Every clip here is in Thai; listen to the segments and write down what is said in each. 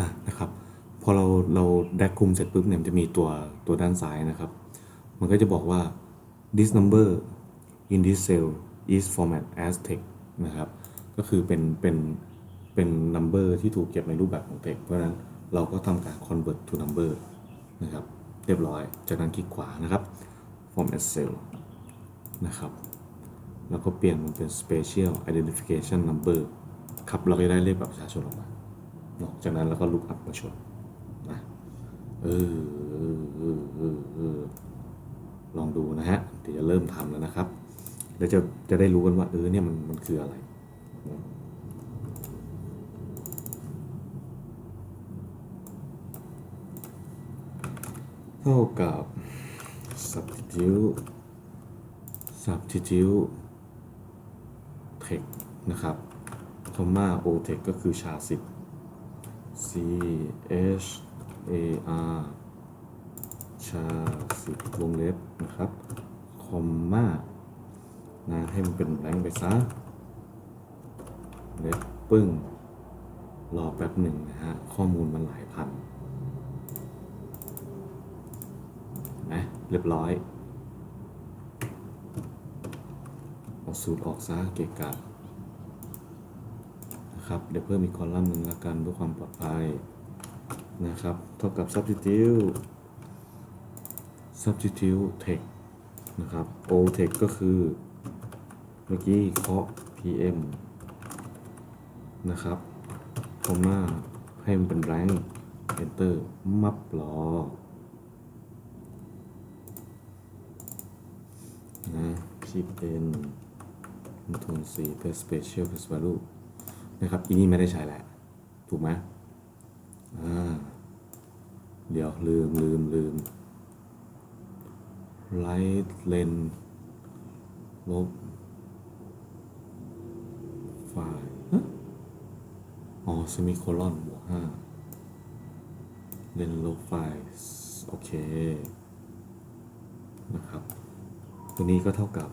อะนะครับ พอเราเราแดกคุมเสร็จปุ๊บเนี่ยมันจะมีตัวตัวด้านซ้ายนะครับ มันก็จะบอกว่า this number in this cell is format as text นะครับ ก็คือเป็นเป็นเป็น number ที่ถูกเก็บในรูปแบบของ text เพราะนั้นเราก็ทำการ convert to number นะครับ เรียบร้อย จากนั้นคลิกขวานะครับ format cell นะครับ แล้วก็เปลี่ยนมันเป็น special identification number ครับ เราก็ได้เลขแบัตรประชาชนออกมา เนอะจากนั้นเราก็ look up มาชนนะเออเออเออเออลองดูนะฮะเดี๋ยวจะเริ่มทำแล้วนะครับแล้วจะจะได้รู้กันว่าเออเนี่ยมันมันคืออะไรเท่ากับ substitute substitute text นะครับคอมมา o text ก็คือชาสิบ c h a r ชาสิวงเล็บนะครับ คอมมานะให้มันเป็นแบงค์ไปซะ เล็บปึ้ง รอแป๊บหนึ่งนะฮะ ข้อมูลมันหลายพันนะเรียบร้อย เอาสูตรออกซะเกะกะ นะครับ เดี๋ยวเพิ่มอีกคอลัมน์หนึ่งละกันเพื่อความปลอดภัยนะครับ เท่ากับ substitute substitute text นะครับ o text ก็คือ เมื่อกี้เคาะ pm นะครับคอมมาให้มันเป็น rank enter มับรอนะที่เป็นทนสีเป็น special plus value นะครับอีนี่ไม่ได้ใช้แหละถูกไหมเดี๋ยวลืมลืมลืม right len ลบไฟล์อ๋อ semicolon บวกห้าเลนลบไฟล์โอเค นะครับ ตัวนี้ก็เท่ากับ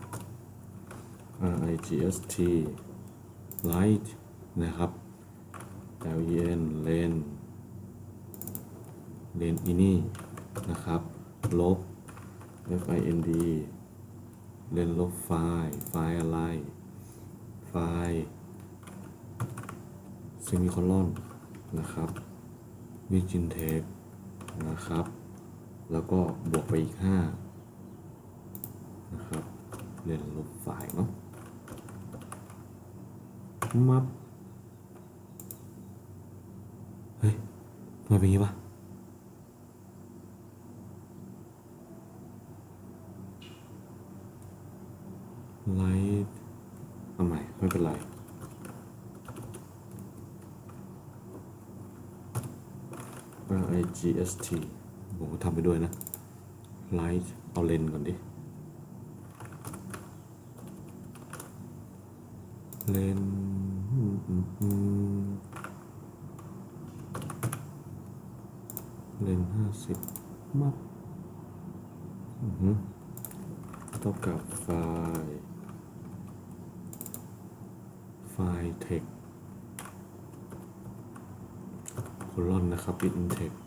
rigst light นะครับ len len len อีนี่นะครับ ลบ find เลนลบไฟล์ไฟล์อะไร ไฟล์ semicolon นะครับ virgin text นะครับ แล้วก็บวกไปอีก 5 นะครับ เลนลบไฟล์เนาะมับ เฮ้ยทำไมเป็นอย่างนี้วะไลท์เอาใหม่ไม่เป็นไร R I G S T ผมก็ทำไปด้วยนะไลท์เอาเลนก่อนดิเลนอืมอืมอืม เลนห้าสิบมัดอือหือเท่ากับไฟล์ ไฟล์ text โคลอนนะครับปิด text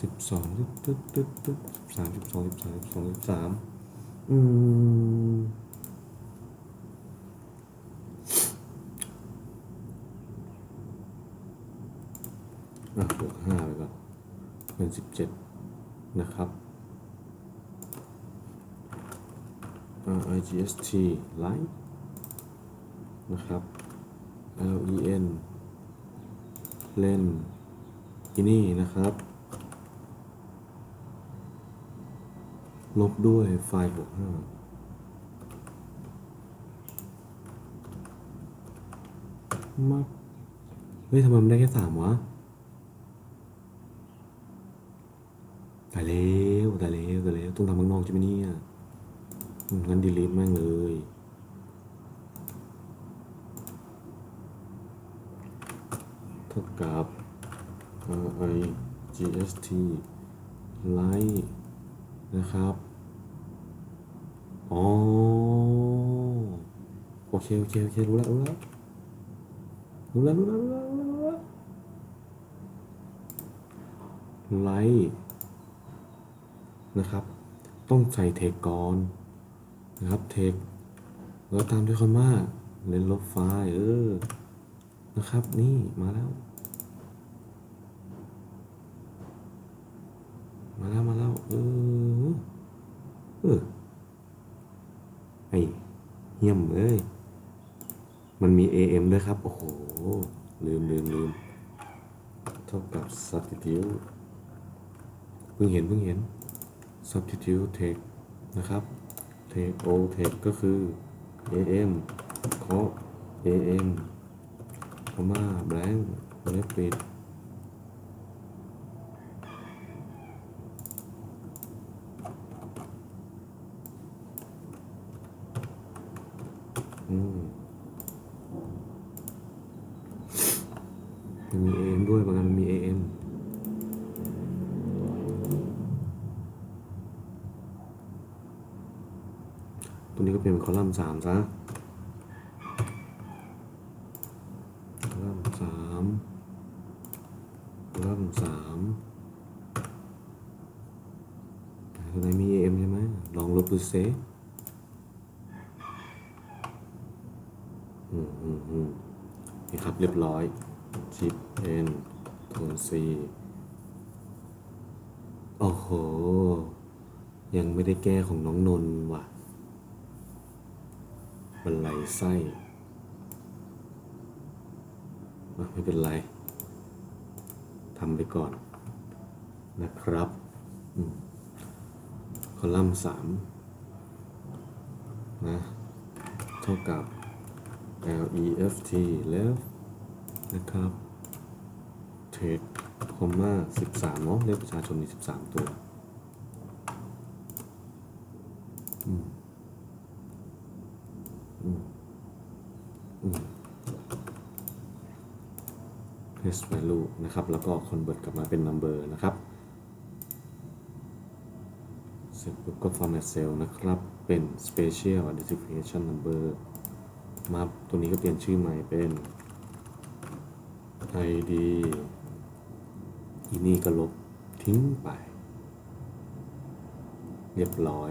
สิบสองตึ๊ดตึ๊ดตึ๊ดสิบสามสิบสองสิบสามสิบสองสิบสามอืม อะบวกห้าไปก่อนเป็นสิบเจ็ดนะครับ R I G S T light นะครับ L E N เล่นที่นี่นะครับ ลบด้วยไฟล์บวกห้ามาเฮ้ยทำไมมันได้แค่สามวะ แตายแล้วแตายแล้วแตายแล้วต้องทำข้างนอกใช่ไหมเนี่ยมงั้นดีลีทแม่งเลยเท่ากับ I G S T light นะครับ อ๋อ โอเค โอเค โอเค รู้แล้ว รู้แล้ว รู้แล้ว รู้แล้ว รู้แล้ว รู้แล้วไลท์ นะครับ ต้องใส่เทคก่อนนะครับเทคแล้วตามด้วยคำว่าเลนลบไฟล์เออนะครับ นี่มาแล้ว มาแล้ว มาแล้ว เออเออไอเยี่ยมเอ้ยมันมี AM ด้วยครับ โอ้โห ลืมลืมลืมเท่ากับ substitute เพิ่งเห็นเพิ่งเห็น substitute take นะครับ take o take ก็คือ AM เคาะ AM คอม่า blank เล็บปิดอืมมันมี AM ด้วยบางอันมันมี AM ตัวนี้ก็เป็นคอลัมน์สามซะคอลัมน์สามคอลัมน์สามตัวไหนมี AM ใช่ไหมลองลบดูเซอืมอืมอืมนี่ครับเรียบร้อยชิป N โทน C โอ้โห ยังไม่ได้แก้ของน้องนนท์ว่ะ บันไลไส้ไม่เป็นไรทำไปก่อนนะครับอคอลัมน์สามนะเท่ากับ L E F T left นะครับ take คอมมา13เนาะเลขประชาชนมี13 ตัว p a s t value นะครับ แล้วก็ convert กลับมาเป็น number นะครับ เสร็จปุ๊บก็ format cell นะครับ เป็น special identification number มาตัวนี้ก็เปลี่ยนชื่อใหม่เป็น ID อีนี่ก็ลบทิ้งไป เรียบร้อย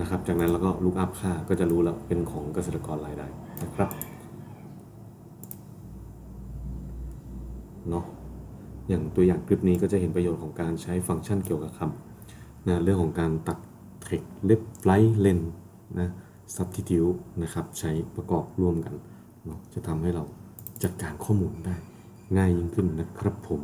นะครับ จากนั้นเราก็ลุกอัพค่าก็จะรู้แล้วเป็นของเกษตรกรรายได้นะครับเนาะอย่างตัวอย่างคลิปนี้ก็จะเห็นประโยชน์ของการใช้ฟังก์ชันเกี่ยวกับคำนะเรื่องของการตัดเทคเล็บไลท์เลนนะ substitute นะครับใช้ประกอบร่วมกันเนาะจะทำให้เราจัดการข้อมูลได้ง่ายยิ่งขึ้นนะครับผม